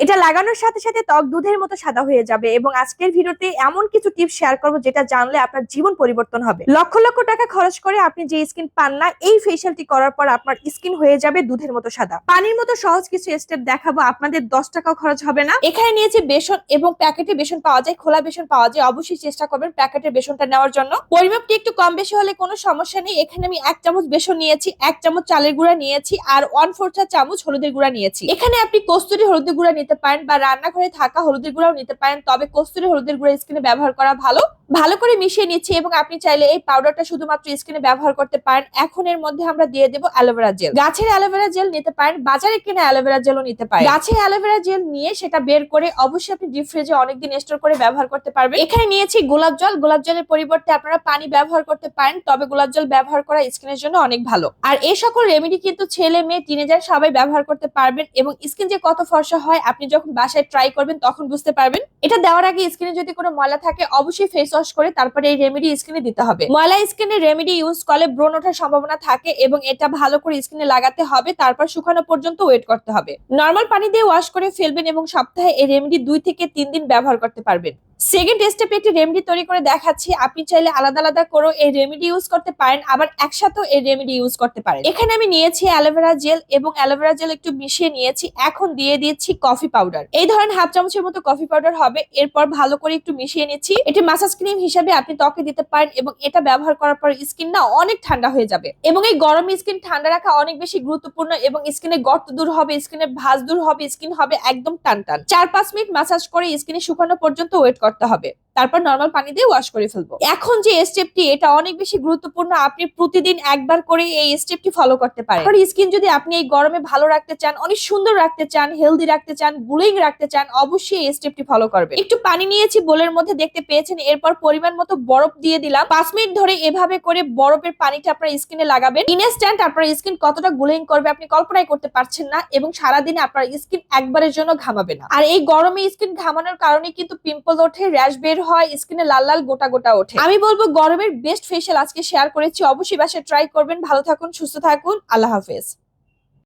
এটা লাগানোর সাথে সাথে ত্বক দুধের মতো সাদা হয়ে যাবে এবং আজকের ভিডিওতে এমন কিছু টিপস শেয়ার করব যেটা জানলে আপনার জীবন পরিবর্তন হবে। লক্ষ লক্ষ টাকা খরচ করে আপনি যে স্কিন পান না, এই ফেশিয়ালটি করার পর আপনার স্কিন হয়ে যাবে দুধের মতো সাদা। পানির মতো সহজ কিছু স্টেপ দেখাবো, আপনাদের দশ টাকাও খরচ হবে না। এখানে নিয়েছি বেসন এবং প্যাকেটে বেসন পাওয়া যায়, খোলা বেসন পাওয়া যায়। অবশ্যই চেষ্টা করবেন প্যাকেটের বেসনটা নেওয়ার জন্য। পরিমাপটি একটু কম বেশি হলে কোনো সমস্যা নেই। এখানে আমি এক চামচ বেসন নিয়েছি, এক চামচ চালের গুঁড়া নিয়েছি আর ওয়ান ফোর চামচ হলুদের গুঁড়া নিয়েছি। এখানে আপনি কস্তুরি হলুদের গুঁড়া নিতে পারেন বা রান্নাঘরে থাকা হলুদের গুঁড়াও নিতে পারেন। তবে কস্তুরি হলুদের গুঁড়া স্কিনে ব্যবহার করা ভালো। ভালো করে মিশিয়ে নিচ্ছি এবং আপনি চাইলে এই পাউডারটা শুধুমাত্র স্কিনে ব্যবহার করতে পারেন। এখন এর মধ্যে আমরা দিয়ে দেবো অ্যালোভেরা জেল গাছের অ্যালোভেরা জেল নিতে পারেন, বাজারে কিনে অ্যালোভেরা জেলও নিতে পারেন। গাছের অ্যালোভেরা জেল নিয়ে সেটা বের করে অবশ্যই আপনি ডিপ ফ্রিজে অনেকদিন স্টোর করে ব্যবহার করতে পারবেন। এখানে নিয়েছি গোলাপ জল। গোলাপ জলের পরিবর্তে আপনারা পানি ব্যবহার করতে পারেন, তবে গোলাপ জল ব্যবহার করা স্কিনের জন্য অনেক ভালো। আর এই সকল রেমেডি কিন্তু ছেলে, মেয়ে টিনেজার সবাই ব্যবহার করতে পারবেন এবং স্কিন যে কত ফর্সা হয়, আপনি যখন বাসায় ট্রাই করবেন তখন বুঝতে পারবেন। এটা দেওয়ার আগে স্কিনে যদি কোনো ময়লা থাকে, অবশ্যই ফেস ওয়াশ করে তারপরে এই রেমেডি স্কিনে দিতে হবে। ময়লা স্কিনে রেমেডি ইউজ করলে ব্রণ ওঠার সম্ভাবনা থাকে এবং এটা ভালো করে স্কিনে লাগাতে হবে, তারপর শুকানো পর্যন্ত ওয়েট করতে হবে। নর্মাল পানি দিয়ে ওয়াশ করে ফেলবেন এবং সপ্তাহে এই রেমেডি দুই থেকে তিন দিন ব্যবহার করতে পারবেন। সেকেন্ড স্টেপে একটি রেমেডি তৈরি করে দেখাচ্ছি। আপনি চাইলে আলাদা আলাদা করেও এই রেমেডি ইউজ করতে পারেন, আবার একসাথেও এই রেমেডি ইউজ করতে পারেন। এখানে আমি নিয়েছি অ্যালোভেরা জেল এবং অ্যালোভেরা জেল একটু মিশিয়ে নিয়েছি। এখন দিয়ে দিয়েছি কফি পাউডার এই ধরেন হাফ চামচের মতো কফি পাউডার হবে। এরপর ভালো করে একটু মিশিয়ে নিচ্ছি। এটি মাসাজ ক্রিম হিসাবে আপনি ত্বকে দিতে পারেন এবং এটা ব্যবহার করার পর স্কিন না অনেক ঠান্ডা হয়ে যাবে। এবং এই গরম স্কিন ঠান্ডা রাখা অনেক বেশি গুরুত্বপূর্ণ এবং স্কিনে গর্ত দূর হবে স্কিনের ভাঁজ দূর হবে স্কিন হবে একদম টান টান। চার পাঁচ মিনিট মাসাজ করে স্কিনে শুকানো পর্যন্ত ওয়েট করতে হবে। তারপর নর্মাল পানি দিয়ে ওয়াশ করে ফেলব। এখন যে স্টেপটি এটা অনেক বেশি গুরুত্বপূর্ণ। আপনি প্রতিদিন একবার করে এই স্টেপটি ফলো করতে পারেন। আপনার স্কিন যদি আপনি এই গরমে ভালো রাখতে চান, অনেক সুন্দর রাখতে চান হেলদি রাখতে চান গ্লোয়িং রাখতে চান, অবশ্যই এই স্টেপটি ফলো করবেন। একটু পানি নিয়েছি, বোলের মধ্যে দেখতে পেয়েছেন, এরপর পরিমাণ মতো বরফ দিয়ে দিলাম। পাঁচ মিনিট ধরে এভাবে করে বরফের পানিটা আপনার স্কিনে লাগাবেন। ইনস্ট্যান্ট আপনার স্কিন কতটা গ্লোয়িং করবে আপনি কল্পনাই করতে পারছেন না এবং সারাদিনে আপনার স্কিন একবারের জন্য ঘামাবে না। আর এই গরমে স্কিন ঘামানোর কারণে কিন্তু পিম্পল ওঠে র্যাশ বের হয়, স্কিনে লাল লাল গোটা গোটা ওঠে। আমি বলব গরমের বেস্ট ফেশিয়াল আজকে শেয়ার করেছি। অবশ্যই বাসায় ট্রাই করবেন। ভালো থাকুন, সুস্থ থাকুন। আল্লাহ হাফেজ।